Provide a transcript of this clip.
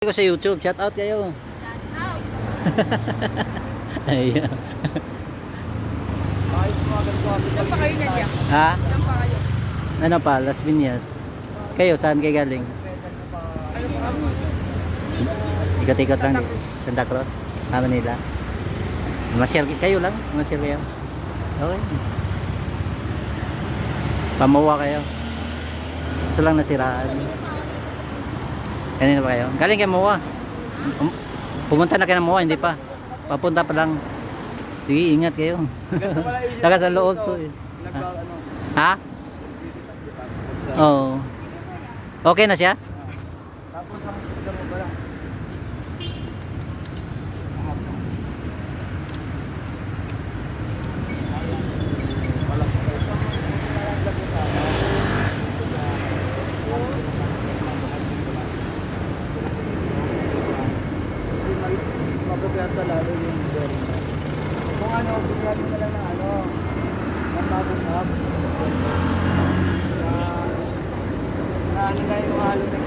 ko sa YouTube. Shout out kayo. Kasi Saan pa kayo? Ha? Saan pa kayo? Ano pa? Las Piñas. Kayo, saan kayo galing? Ikot-ikot lang. Santa Cruz. Santa Cruz. Ah, Manila. Masyal kayo lang. Masyal kayo. Okay. Pamuwa kayo. Gusto lang nasiraan. Kanina pa kayo? Galing kayo Muwa. Um, Pumunta na kayo ng Muwa, hindi pa. Papunta pa lang. Sige, ingat kayo. Saka sa loob to eh. Ha? Oo. Okay na siya? Tapos ang mo ba lang? Mapapiyansa lalo yung bearing. Kung ano, bigyan na lang ng ano, ng bagong hub. Na, na ano na yung halo na,